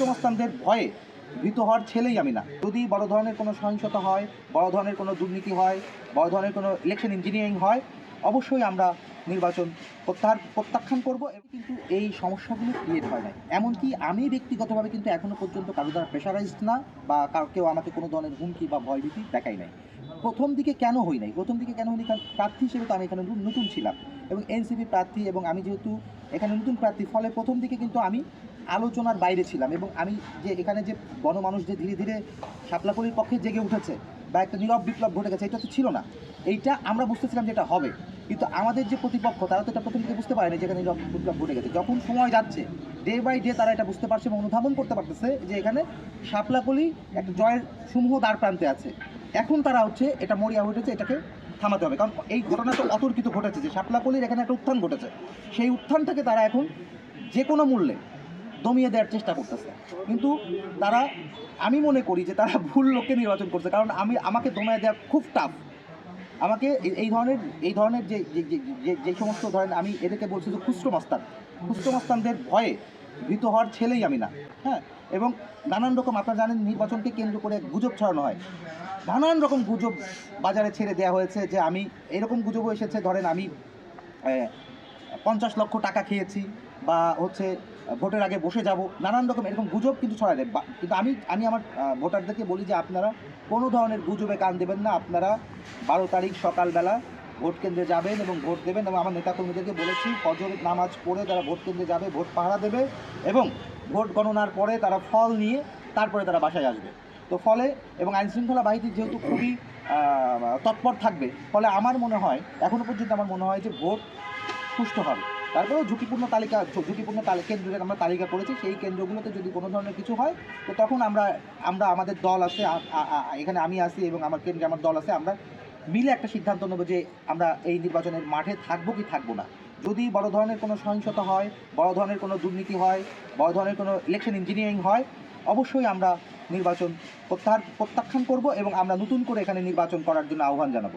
সমস্তানদের ভয়ে ভীত হওয়ার ছেলেই আমি না। যদি বড় ধরনের কোনো সহিংসতা হয়, বড় ধরনের কোনো দুর্নীতি হয়, বড় ধরনের কোনো ইলেকশন ইঞ্জিনিয়ারিং হয়, অবশ্যই আমরা নির্বাচন প্রত্যাহার, প্রত্যাখ্যান করব কিন্তু এই সমস্যাগুলো ক্রিয়েট হয় না এমনকি আমি ব্যক্তিগতভাবে কিন্তু এখনও পর্যন্ত কারও দ্বারা প্রেশারাইজড না বা কেউ আমাকে কোনো ধরনের হুমকি বা ভয়ভীতি দেখাই নাই। প্রথম দিকে কেন হই নাই? প্রথম দিকে কেন হইনি কারণ প্রার্থী হিসেবে তো আমি এখানে নতুন ছিলাম এবং এনসিপি প্রার্থী এবং আমি যেহেতু এখানে নতুন প্রার্থী, ফলে প্রথম দিকে কিন্তু আমি আলোচনার বাইরে ছিলাম এবং আমি যে এখানে যে গণমানুষ যে ধীরে ধীরে শাপলাকলির পক্ষে জেগে উঠেছে বা একটা নীরব বিপ্লব ঘটে গেছে, এটা তো ছিল না। এইটা আমরা বুঝতেছিলাম যে এটা হবে। কিন্তু আমাদের যে প্রতিপক্ষ, তারা তো এটা প্রথম বুঝতে পারেনি যে এখানে নীরব বিপ্লব ঘটে গেছে। যখন সময় যাচ্ছে ডে বাই ডে তারা এটা বুঝতে পারছে এবং অনুধাবন করতে পারতেছে যে এখানে শাপলাকলি একটা জয়ের সমূহ দ্বার প্রান্তে আছে। এখন তারা হচ্ছে এটা মরিয়া উঠেছে, এটাকে থামাতে হবে। কারণ এই ঘটনা তো অতর্কিত ঘটেছে যে শাপলাকলির এখানে একটা উত্থান ঘটেছে। সেই উত্থানটাকে তারা এখন যে কোনো মূল্যে দমিয়ে দেওয়ার চেষ্টা করতেছে। কিন্তু তারা, আমি মনে করি যে তারা ভুল লোককে নির্বাচন করছে, কারণ আমি, আমাকে দমিয়ে দেওয়া খুব টাফ আমাকে এই- ধরনের, এই ধরনের যে, যে- যে- যে- যে সমস্ত ধরেন আমি এদেরকে বলছি যে খুচরো মাস্তান, খুচরো মস্তানদের ভয়ে ভীত হওয়ার ছেলেই আমি না হ্যাঁ? এবং নানান রকম আপনারা জানেন নির্বাচনকে কেন্দ্র করে গুজব ছড়ানো হয়। নানান রকম গুজব বাজারে ছেড়ে দেওয়া হয়েছে যে আমি, এরকম গুজবও এসেছে, ধরেন আমি পঞ্চাশ লক্ষ টাকা খেয়েছি বা হচ্ছে ভোটের আগে বসে যাব, নানান রকম এরকম গুজব কিন্তু ছড়ায় দেয়। কিন্তু আমি আমি আমার ভোটারদেরকে বলি যে আপনারা কোনো ধরনের গুজবে কান দেবেন না। আপনারা বারো তারিখ সকালবেলা ভোট কেন্দ্রে যাবেন এবং ভোট দেবেন এবং আমার নেতাকর্মীদেরকে বলেছি ফজর নামাজ পড়ে তারা ভোট কেন্দ্রে যাবে, ভোট পাহারা দেবে এবং ভোট গণনার পরে তারা ফল নিয়ে তারপরে তারা বাসায় আসবে। তো ফলে, এবং আইনশৃঙ্খলা বাহিনী যেহেতু খুবই তৎপর থাকবে, ফলে আমার মনে হয় এখনও পর্যন্ত আমার মনে হয় যে ভোট সুষ্ঠু হবে। তারপরেও ঝুঁকিপূর্ণ তালিকা, ঝুঁকিপূর্ণ কেন্দ্রের আমরা তালিকা করেছি, সেই কেন্দ্রগুলোতে যদি কোনো ধরনের কিছু হয়, তো তখন আমরা আমরা আমাদের দল আছে এখানে আমি আছি এবং আমার কেন্দ্রে আমার দল আছে, আমরা মিলে একটা সিদ্ধান্ত নেব যে আমরা এই নির্বাচনের মাঠে থাকব কি থাকব না। যদি বড় ধরনের কোনো সহিংসতা হয়, বড় ধরনের কোনো দুর্নীতি হয়, বড় ধরনের কোনো ইলেকশন ইঞ্জিনিয়ারিং হয়, অবশ্যই আমরা নির্বাচন প্রত্যাহার, প্রত্যাখ্যান করব এবং আমরা নতুন করে এখানে নির্বাচন করার জন্য আহ্বান জানাব।